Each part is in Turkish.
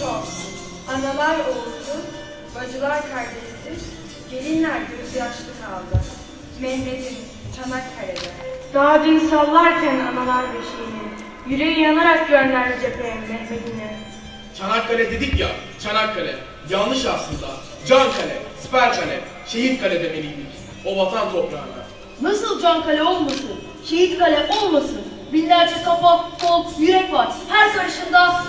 Çok. Analar oğulsuz, bacılar kardeşsiz, gelinler gözyaşlı kaldı. Mehmet'in Çanakkale'de. Daha dün sallarken analar beşiğini, yüreği yanarak gönderdi cepheye Mehmet'ini. Çanakkale dedik ya, Çanakkale. Yanlış aslında. Can kale, siper kale, şehit kale demeliydik. O vatan toprağına. Nasıl can kale olmasın? Şehit kale olmasın? Binlerce kafa, kol, yürek var. Her karışında.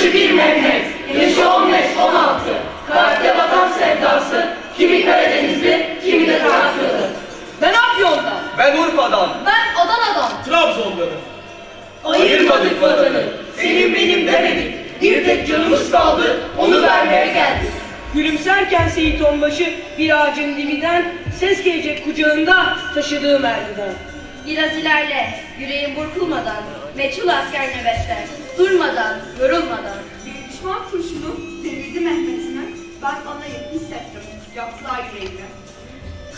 Başı bir Mehmet, yaşı 15-16. Kalpte vatan sevdası, kimi Karadenizli, kimi de Trakyalı. Ben Afyon'dan. Ben Urfa'dan. Ben Adana'dan. Trabzon'danım. Ayırmadık vatanı, senin benim demedik. Bir tek canımız kaldı, onu vermeye geldik. Gülümserken Seyit Onbaşı bir ağacın dibinden ses gelecek kucağında taşıdığı merdivenden. Biraz ilerle, yüreğin burkulmadan, meçhul asker nöbette, durmadan, yorulmadan. Bir düşman kurşunu devirdi Mehmet'imi. Ben anayı hissettim. Yaktılar yüreğimi.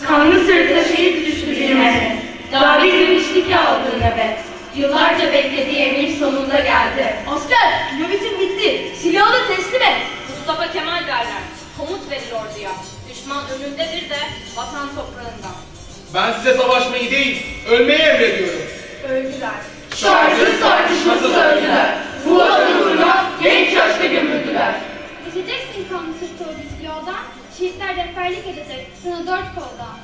Kanlı sırtına şehit düştü bir Mehmet. Daha bir demişti ki aldığı nöbet. Yıllarca beklediği emir sonunda geldi. Asker, nöbetin bitti. Silahını teslim et. Mustafa Kemal derler. Komut verir orduya. Düşman önündedir de vatan toprağında. Ben size savaşmayı değil, ölmeyi emrediyorum. Öldüler. Şarjsız tartışmasız öldüler. Bu vatan uğruna genç yaşta gömüldüler. Geçeceksin kanlı sırt örgüsü yoldan, şehitler rehberlik edecek sana dört koldan.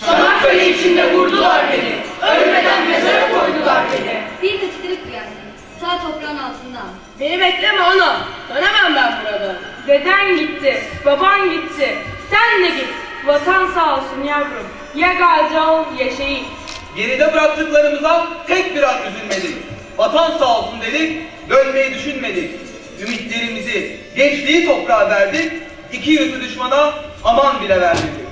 Çanakkale içinde vurdular beni. Ölmeden mezara koydular beni. Bir de titrek uyansın, sağ toprağın altından. Beni bekleme ana. Dönemem ben burada. Deden gitti, baban gitti, sen de git. Vatan sağ olsun yavrum. Ya gazi ol ya şehit. Geride bıraktıklarımıza tek bir an üzülmedik. Vatan sağ olsun dedik, dönmeyi düşünmedik. Ümitlerimizi, gençliği toprağa verdik. İki yüzlü düşmana aman bile vermedik.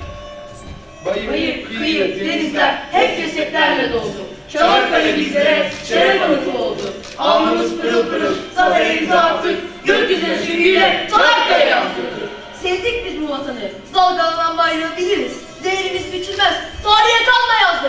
Bayır, kıyı, denizler hep cesetlerle doldu. Çanakkale bizlere şeref anıtı oldu. Alnımız pırıl pırıl, biz bu vatanı. Dalgalanan bayrağı biliriz. Değerimiz biçilmez. Tarihe kanla yazdık.